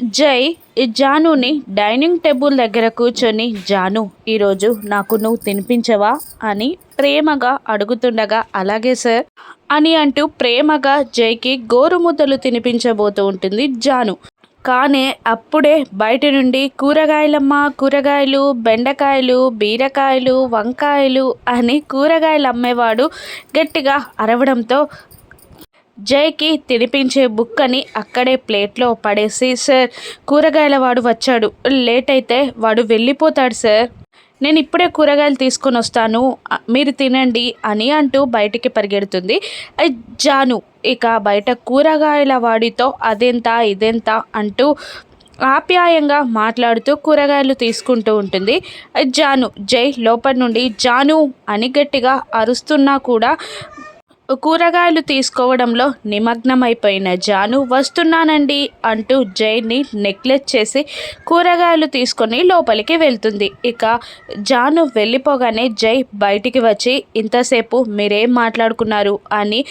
జై జానుని dining table దగ్గర కూర్చొని జాను ఈరోజు నాకు నువ్వు తినిపించవా? అని ప్రేమగా అడుగుతుండగా అలాగే సార్ అని అంటూ ప్రేమగా జైకి గోరుముద్దలు తినిపించబోతూ ఉంటుంది జాను. కానీ అప్పుడే బయట నుండి కూరగాయలమ్మ కూరగాయలు బెండకాయలు బీరకాయలు వంకాయలు అని కూరగాయలు అమ్మేవాడు గట్టిగా అరవడంతో జైకి తినిపించే బుక్కని అక్కడే ప్లేట్లో పడేసి సార్ కూరగాయల వాడు వచ్చాడు. లేట్ అయితే వాడు వెళ్ళిపోతాడు సార్. నేను ఇప్పుడే కూరగాయలు తీసుకొని వస్తాను. మీరు తినండి అని అంటూ బయటికి పరిగెడుతుంది. జాను ఇక బయట కూరగాయల వాడితో అదెంత ఇదెంత అంటూ ఆప్యాయంగా మాట్లాడుతూ కూరగాయలు తీసుకుంటూ ఉంటుంది. జాను జై లోపల నుండి జాను అని గట్టిగా అరుస్తున్నా కూడా కూరగాయలు తీసుకోవడంలో నిమగ్నమైపోయిన జాను వస్తున్నానండి అంటూ జైని నెక్లెస్ చేసి కూరగాయలు తీసుకొని లోపలికి వెళ్తుంది. ఇక జాను వెళ్ళిపోగానే జై బయటికి వచ్చి ఇంతసేపు మీరేం మాట్లాడుకున్నారు? అని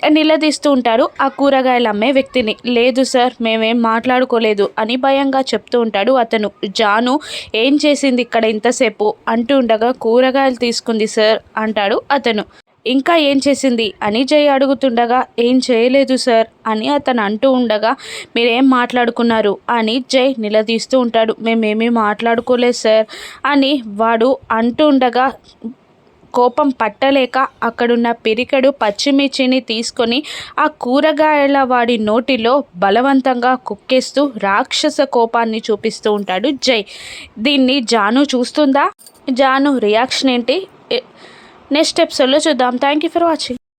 నిలదీస్తూ ఉంటారు ఆ కూరగాయలు అమ్మే వ్యక్తిని. లేదు సార్ మేమేం మాట్లాడుకోలేదు అని భయంగా చెప్తూ ఉంటాడు అతను. జాను ఏం చేసింది ఇక్కడ ఇంతసేపు? అంటూ ఉండగా కూరగాయలు తీసుకుంది సార్ అంటాడు అతను. ఇంకా ఏం చేసింది? అని జై అడుగుతుండగా ఏం చేయలేదు సార్ అని అతను అంటూ ఉండగా మీరేం మాట్లాడుకున్నారు? అని జై నిలదీస్తూ ఉంటాడు. మేమేమీ మాట్లాడుకోలేదు సార్ అని వాడు అంటూ ఉండగా కోపం పట్టలేక అక్కడున్న పిరికెడు పచ్చిమిర్చిని తీసుకొని ఆ కూరగాయల వాడి నోటిలో బలవంతంగా కుక్కేస్తూ రాక్షస కోపాన్ని చూపిస్తూ ఉంటాడు జై దీన్ని జాను చూస్తుందా? జాను రియాక్షన్ ఏంటి? నెక్స్ట్ ఎపిసోడ్లో చూద్దాం. Thank you for watching